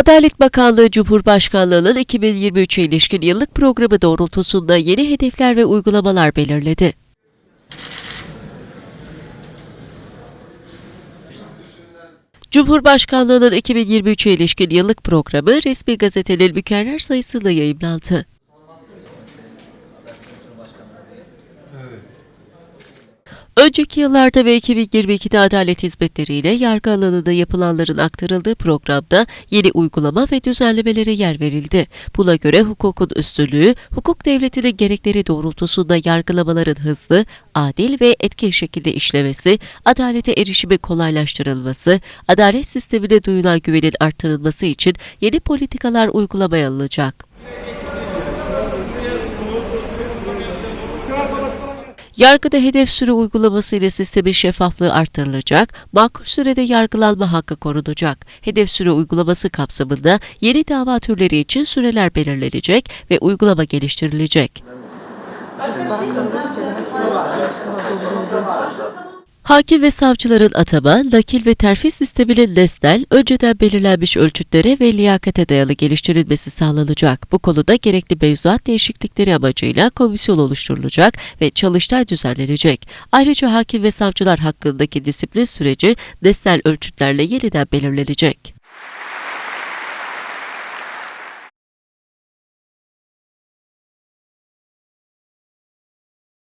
Adalet Bakanlığı Cumhurbaşkanlığı'nın 2023'e ilişkin yıllık programı doğrultusunda yeni hedefler ve uygulamalar belirledi. Cumhurbaşkanlığı'nın 2023'e ilişkin yıllık programı resmi gazetenin mükerrer sayısıyla yayımlandı. Önceki yıllarda ve 2022'de adalet hizmetleriyle yargı alanında yapılanların aktarıldığı programda yeni uygulama ve düzenlemelere yer verildi. Buna göre hukukun üstünlüğü, hukuk devletinin gerekleri doğrultusunda yargılamaların hızlı, adil ve etkin şekilde işlemesi, adalete erişimi kolaylaştırılması, adalet sistemine duyulan güvenin artırılması için yeni politikalar uygulamaya alınacak. Yargıda hedef süre uygulaması ile sistemin şeffaflığı artırılacak, makul sürede yargılanma hakkı korunacak. Hedef süre uygulaması kapsamında yeni dava türleri için süreler belirlenecek ve uygulama geliştirilecek. Hakim ve savcıların atama, nakil ve terfi sisteminin nesnel, önceden belirlenmiş ölçütlere ve liyakate dayalı geliştirilmesi sağlanacak. Bu konuda gerekli mevzuat değişiklikleri amacıyla komisyon oluşturulacak ve çalıştay düzenlenecek. Ayrıca hakim ve savcılar hakkındaki disiplin süreci nesnel ölçütlerle yeniden belirlenecek.